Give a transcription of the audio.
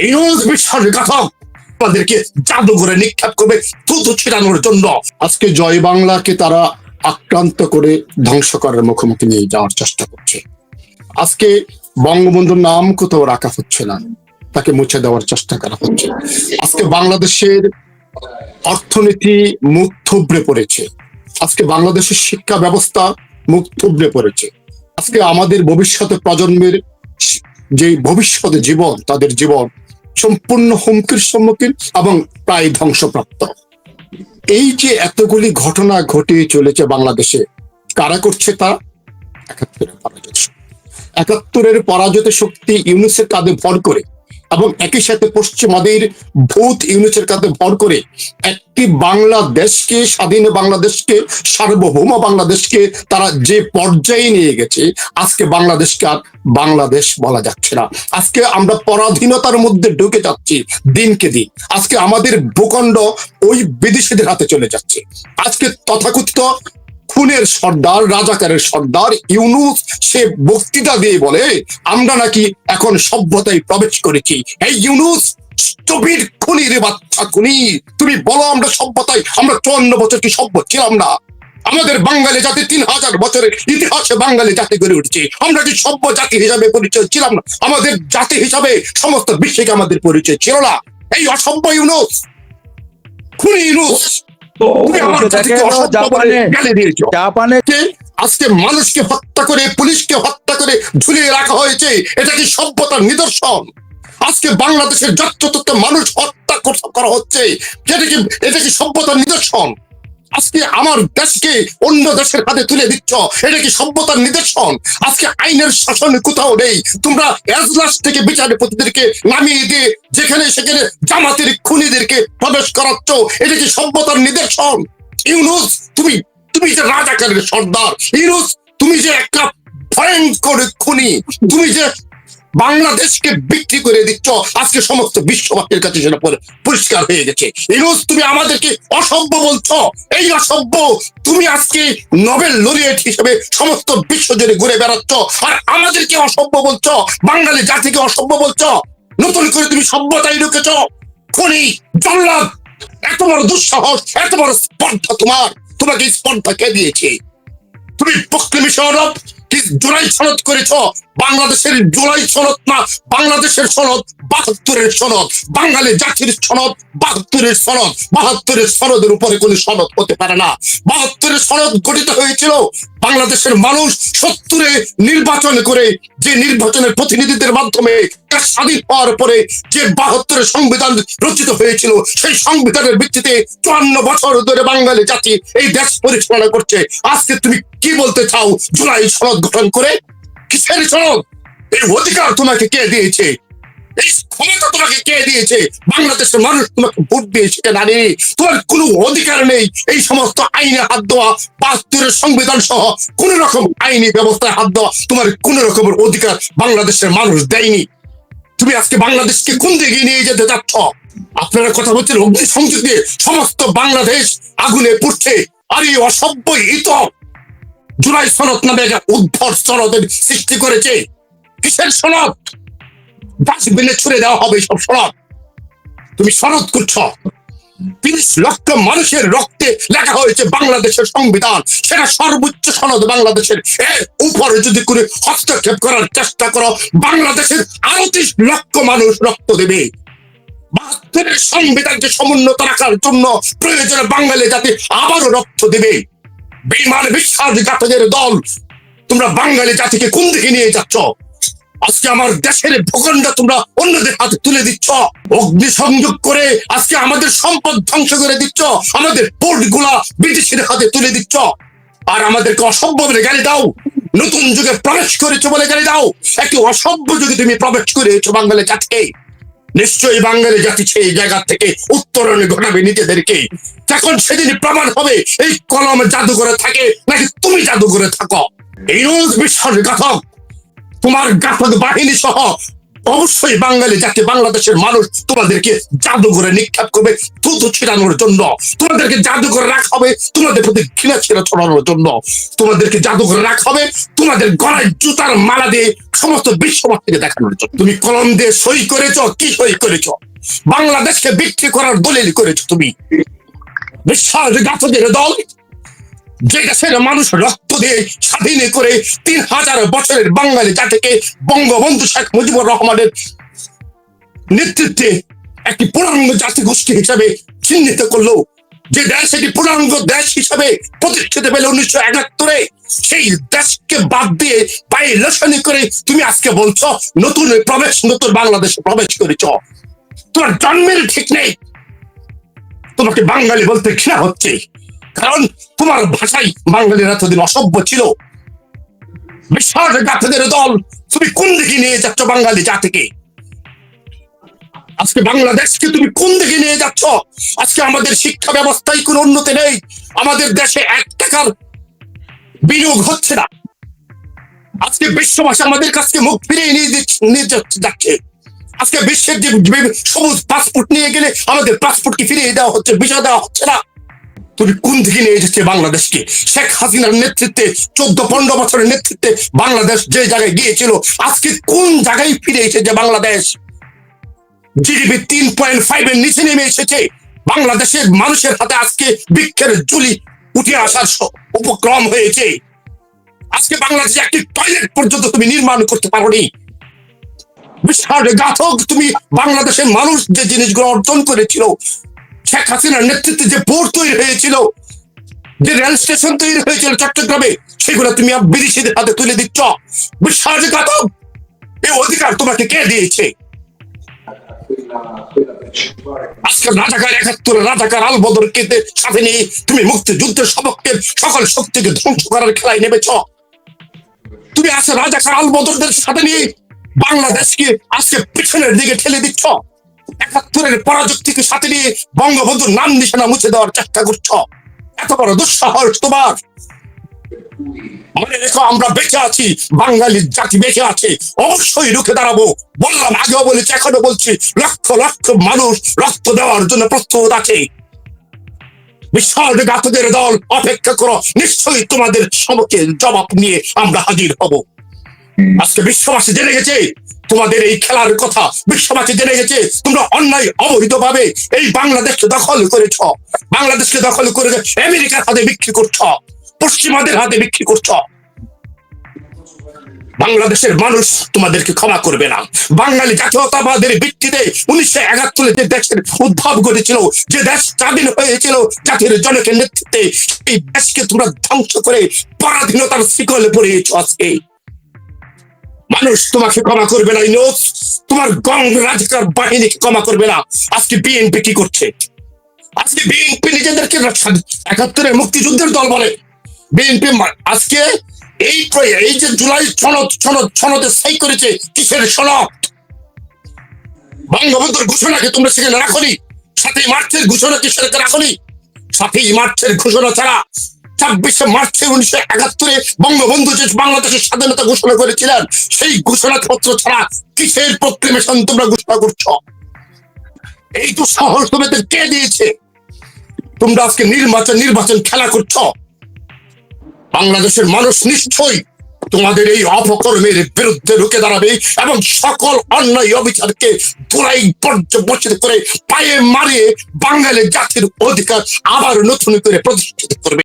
ইউনুস বিশ্বাসঘাতক তাদেরকে জাদুঘরে নিক্ষেপ করবে থুতু ছিটানোর জন্য। আজকে জয় বাংলাকে তারা আক্রান্ত করে ধ্বংস করার মুখোমুখি নিয়ে যাওয়ার চেষ্টা করছে। আজকে বঙ্গবন্ধুর নাম কোথাও রাখা হচ্ছে না, তাকে মুছে দেওয়ার চেষ্টা করা হচ্ছে। আজকে বাংলাদেশের অর্থনীতি মুখ থুবড়ে পড়েছে। আজকে বাংলাদেশের শিক্ষা ব্যবস্থা মুখ থুবড়ে পড়েছে। আজকে আমাদের ভবিষ্যতে প্রজন্মের যে ভবিষ্যতে জীবন, তাদের জীবন সম্পূর্ণ হুমকির সম্মুখীন এবং প্রায় ধ্বংসপ্রাপ্ত এই যে এতগুলি ঘটনা ঘটে চলেছে বাংলাদেশে, কারা করছে তা একাত্তরের পরাজিত শক্তি। একাত্তরের পরাজিত শক্তি ইউনিসের কাঁধে ভর করে এবং একই সাথে পশ্চিমাদের ভূত ইউনিসের কাছে ভর করে একটি বাংলাদেশকে, স্বাধীন বাংলাদেশকে, সার্বভৌম বাংলাদেশকে তারা যে পর্যায়ে নিয়ে গেছে, আজকে বাংলাদেশকে আর বাংলাদেশ বলা যাচ্ছে না। আজকে আমরা পরাধীনতার মধ্যে ঢুকে যাচ্ছি দিনকে দিন। আজকে আমাদের ভূখণ্ড ওই বিদেশিদের হাতে চলে যাচ্ছে। আজকে তথাকথিত খুনের সর্দার, রাজাকারের সর্দার ইউনুস, সে বক্তৃতা দিয়ে বলে, আমরা নাকি এখন সভ্যতায় প্রবেশ করেছি। এই ইউনুস স্টুপিড খুনি রে বাচ্চা খুনি। তুমি বলো আমরা সভ্যতায়, আমরা চুয়ান্ন বছর কি সভ্য ছিলাম না? আমাদের বাঙালি জাতি তিন হাজার বছরের ইতিহাসে বাঙালি জাতি গড়ে উঠেছে। আমরা কি সভ্য জাতি হিসাবে পরিচয় ছিলাম না? আমাদের জাতি হিসাবে সমস্ত বিশ্বকে আমাদের পরিচয় ছিল না? এই অসভ্য ইউনুস, খুনি ইউনুস জাপানে আজকে মানুষকে হত্যা করে পুলিশকে হত্যা করে ঝুলিয়ে রাখা হয়েছে। এটা কি সভ্যতার নিদর্শন? আজকে বাংলাদেশের যত্রতত্র মানুষ হত্যা করা হচ্ছে। এটা কি এটা কি সভ্যতার নিদর্শন? আজকে আমার দেশকে অন্য দেশের হাতে তুলে দিচ্ছ। এটা কি সভ্যতার নিদর্শন? আজকে আইনের শাসন কোথাও নেই। তোমরা এজলাস থেকে বিচারপতিদেরকে নামিয়ে দিয়ে যেখানে সেখানে জামাতের খুনিদেরকে প্রবেশ করাচ্ছ, এটা কি সভ্যতার নিদর্শন? ইউনুস, তুমি তুমি যে রাজাকারের সর্দার। ইউনুস, তুমি যে একটা ভয়ঙ্কর খুনি। তুমি যে বাংলাদেশকে বিক্রি করে দিচ্ছ। আজকে সমস্ত বিশ্ববাসীর কাছে সেটা পরি- পরিষ্কার হয়ে গেছে। ইউনুস তুমি আমাদেরকে অসভ্য বলছো। এই অসভ্য, তুমি আজকে নোবেল লরিয়েট হিসেবে সমস্ত বিশ্ব জুড়ে ঘুরে বেড়াচ্ছ। আর আমাদেরকে অসভ্য বলছো। বাঙালি জাতিকে অসভ্য বলছো। নতুন করে তুমি সভ্যতায় ঢুকেছ। খনি, জল্লাদ, এত বড় দুঃসাহস, এত বড় স্পর্ধা তোমার। তোমাকে স্পর্ধা কে দিয়েছে? তুমি পশ্চিমী সনদ কি জোলাই সনদ করেছ? বাংলাদেশের জোলাই সনদ না বাংলাদেশের সনদ? বাহাত্তরের সনদ, বাঙালি জাতির সনদ, বাহাত্তরের সনদ, বাহাত্তরের সনদের উপরে কোনো সনদ হতে পারে না। বাহাত্তরের সনদ গঠিত হয়েছিল বাংলাদেশের মানুষ সত্তরে নির্বাচন করে যে নির্বাচনের প্রতিনিধিদের মাধ্যমে স্বাধীন হওয়ার পরে যে বাহাত্তরের সংবিধান রচিত হয়েছিল, সেই সংবিধানের ভিত্তিতে চুয়ান্ন বছর ধরে বাঙালি জাতি এই দেশ পরিচালনা করছে। আজকে তুমি কি বলতে চাও? জুলাই সনদ গঠন করে? কিসের সনদ? এই অধিকার তোমাকে কে দিয়েছে? এই ক্ষমতা তোমাকে কে দিয়েছে? বাংলাদেশের মানুষ তোমাকে ভোট দিয়েছে নারী তোমার কোনো অধিকার নেই। এই সমস্ত আইনে হাত দেওয়া বাহাত্তরের সংবিধান সহ কোন রকম আইনি ব্যবস্থায় হাত দেওয়া তোমার কোন রকমের অধিকার বাংলাদেশের মানুষ দেয়নি। তুমি আজকে বাংলাদেশকে কোন দিকে নিয়ে যেতে যাচ্ছ? আপনারা কথা বলছেন, অগ্নি সংযোগ দিয়ে সমস্ত বাংলাদেশ আগুনে পড়ছে। আর এই অসভ্য ইত জুলাই সনদ নামে একটা উদ্ভট সনদের সৃষ্টি করেছে। কিসের সনদ? ডাস্টবিনে ছুড়ে দেওয়া হবে সব সনদ তুমি সনদ করছ তিরিশ লক্ষ মানুষের রক্তে লেখা হয়েছে বাংলাদেশের সংবিধান। সেটা সর্বোচ্চ সনদ বাংলাদেশের। উপরে যদি করে হস্তক্ষেপ করার চেষ্টা করো, বাংলাদেশের আড়ত্রিশ লক্ষ মানুষ রক্ত দেবে। বাহাত্তরের সংবিধানকে সমুন্নত রাখার জন্য প্রয়োজনে বাঙালি জাতি আবারও রক্ত দেবে। বেমান বিশ্বাসঘাতকের দল। তোমরা বাঙালি জাতিকে কোন দিকে নিয়ে যাচ্ছ? আজকে আমার দেশের ভূখণ্ড তোমরা অন্যদের হাতে তুলে দিচ্ছ। অগ্নি সংযোগ করে আজকে আমাদের সম্পদ ধ্বংস করে দিচ্ছ। আমাদের পোর্টগুলা ব্রিটিশের হাতে তুলে দিচ্ছ। আর আমাদেরকে অসভ্য বলে গালি দাও। নতুন যুগে প্রবেশ করেছ বলে গালি দাও। একটি অসভ্য যুগে তুমি প্রবেশ করেছ বাঙালি জাতিকে, নিশ্চয়ই বাঙালি জাতি সেই জায়গা থেকে উত্তরণ ঘটাবে নিজেদেরকে। যখন সেদিন প্রমাণ হবে, এই কলম জাদু করে থাকে, নাকি তুমি জাদু করে থাকো। এই রোজ বিশ্বাসঘাতক তোমার ঘাতক বাহিনী সহ অবশ্যই বাঙালি জাতি, বাংলাদেশের মানুষ তোমাদেরকে জাদুঘরে নিক্ষেপ করবে, থুতু ছিটানোর জন্য। তোমাদেরকে জাদুঘরে রাখা হবে, তোমাদের প্রতি ঘৃণা ছেড়ে ছড়ানোর জন্য। তোমাদেরকে জাদুঘরে রাখা হবে, তোমাদের গলায় জুতার মালা দিয়ে সমস্ত বিশ্ববাসীকে দেখানোর জন্য। তুমি কলম দিয়ে সই করেছ, কি সই করেছ? বাংলাদেশকে বিক্রি করার দলিল করেছ তুমি। বিশ্বাসঘাতকের দল যে দেশের মানুষ রক্ত দিয়ে স্বাধীন করে তিন হাজার বছরের বাঙালি জাতিকে বঙ্গবন্ধু শেখ মুজিবুর রহমানের নেতৃত্বে একটি পূর্ণাঙ্গ জাতি গোষ্ঠী হিসাবে চিহ্নিত করল। যে দেশ এটি পূর্ণাঙ্গ দেশ হিসাবে প্রতিষ্ঠিত পেল উনিশশো একাত্তরে, সেই দেশকে বাদ দিয়ে পায়ে লসানি করে তুমি আজকে বলছো, নতুন প্রবেশ, নতুন বাংলাদেশে প্রবেশ করেছ। তোমার জন্মের ঠিক নেই। তোমাকে বাঙালি বলতে ঘৃণা হচ্ছে। কারণ তোমার ভাষাই বাঙালির এতদিন অসভ্য ছিল। বিশ্বাসঘাতকের দল, তুমি কোন দিকে নিয়ে যাচ্ছ বাঙালি জাতিকে? আজকে বাংলাদেশকে তুমি কোন দিকে নিয়ে যাচ্ছ? আজকে আমাদের শিক্ষা ব্যবস্থায় কোনো উন্নতি নেই। আমাদের দেশে এক টাকার বিনিয়োগ হচ্ছে না। আজকে বিশ্ববাসী আমাদের কাছে মুখ ফিরিয়ে নিয়ে নিয়ে যাচ্ছে- আজকে বিশ্বের যে সবুজ পাসপোর্ট নিয়ে গেলে আমাদের পাসপোর্টকে ফিরিয়ে দেওয়া হচ্ছে, ভিসা দেওয়া হচ্ছে না। তুমি কোন দিকে নিয়ে যাচ্ছে বাংলাদেশকে? শেখ হাসিনার নেতৃত্বে, চোদ্দ পনেরো বছরের নেতৃত্বে বাংলাদেশ যে জায়গায় গিয়েছিল, আজকে কোন জায়গায় ফিরে এসেছে বাংলাদেশ? জিডিপি তিন পয়েন্ট ফাইভ এর নিচে নেমে এসেছে। বাংলাদেশের মানুষের হাতে আজকে বৃক্ষের জুলি উঠে আসার উপক্রম হয়েছে। আজকে বাংলাদেশে একটি টয়লেট পর্যন্ত তুমি নির্মাণ করতে পারোনি। বিশ্বাসঘাতক তুমি বাংলাদেশের মানুষ যে জিনিসগুলো অর্জন করেছিল শেখ হাসিনার নেতৃত্বে যে পোর্ট তৈরি হয়েছিল, যে রেল স্টেশন তৈরি হয়েছিল চট্টগ্রামে, সেগুলো তুমি বিদেশিদের হাতে তুলে দিচ্ছ। বিশ্বাসঘাতক এই অধিকার তোমাকে কে দিয়েছে? আজকে রাজাকার একাত্তর, রাজাকার আল বদরকে সাথে নিয়ে তুমি মুক্তিযুদ্ধের সবকের সকল শক্তিকে ধ্বংস করার খেলায় নেমেছ। তুমি আজকে রাজাকার আল বদরদের সাথে নিয়ে বাংলাদেশকে আজকে পিছনের দিকে ঠেলে দিচ্ছ। একাত্তরের পরাযুক্তিকে সাথে নিয়ে বঙ্গবন্ধুর নাম নিশানা মুছে দেওয়ার চেষ্টা করছ। এত বড় দুঃসাহস তোমার। মনে রেখো, আমরা বেঁচে আছি, বাঙালির জাতি বেঁচে আছে। অবশ্যই রুখে দাঁড়াবো। বললাম, আগেও বলেছি এখনও বলছি, লক্ষ লক্ষ মানুষ রক্ত দেওয়ার জন্য প্রস্তুত আছে। বিশ্বাসঘাতকের দল, অপেক্ষা করো, নিশ্চয়ই তোমাদের সমকে জবাব নিয়ে আমরা হাজির হব। আজকে বিশ্ববাসী জেনে গেছে তোমাদের এই খেলার কথা বিশ্ববাসী জেনে গেছে। তোমরা অন্যায় অবহিত ভাবে এই বাংলাদেশকে দখল করেছ। বাংলাদেশকে দখল করে আমেরিকার হাতে বিক্রি করছ। পশ্চিমাদের হাতে বিক্রি করছ। বাংলাদেশের মানুষ তোমাদেরকে ক্ষমা করবে না। বাঙালি জাতীয়তাবাদের ভিত্তিতে উনিশশো একাত্তরে যে দেশের উদ্ভব ঘটেছিল, যে দেশ স্বাধীন হয়েছিল, জাতির জনকের নেতৃত্বে এই দেশকে তোমরা ধ্বংস করে পরাধীনতার শিকলে পড়িয়েছ আজকে। মানুষ তোমাকে ক্ষমা করবে না, ইনোজ। তোমার গং রাজকার বাহিনীকে ক্ষমা করবে না। আজকে বিএনপি কি করছে? আজকে বিএনপি নিজেদেরকে একাত্তরের মুক্তিযুদ্ধের দল বলে। বিএনপি আজকে এই এই যে জুলাই সনদ সনদ, সনদে সই করেছে কিসের সনদ? বঙ্গবন্ধুর ঘোষণাকে তোমরা সেখানে রাখনি। সাতই মার্চের ঘোষণা কি সেখানে রাখনি। সাতই মার্চের ঘোষণা ছাড়া ছাব্বিশে মার্চে উনিশশো একাত্তরে বঙ্গবন্ধু যে বাংলাদেশের স্বাধীনতা ঘোষণা করেছিলেন, সেই ঘোষণাপত্র ছাড়া কিসের প্রক্লেমেশন তোমরা ঘোষণা করছ? এই তো সাহস তোমাদের কে দিয়েছে? তোমরা আজকে নির্বাচন নির্বাচন খেলা করছ। বাংলাদেশের মানুষ নিশ্চয়ই তোমাদের এই অপকর্মের বিরুদ্ধে রুখে দাঁড়াবে এবং সকল অন্যায় অবিচারকে ধুলাই পর্যবসিত করে পায়ে মারিয়ে বাঙালি জাতির অধিকার আবার নতুন করে প্রতিষ্ঠিত করবে।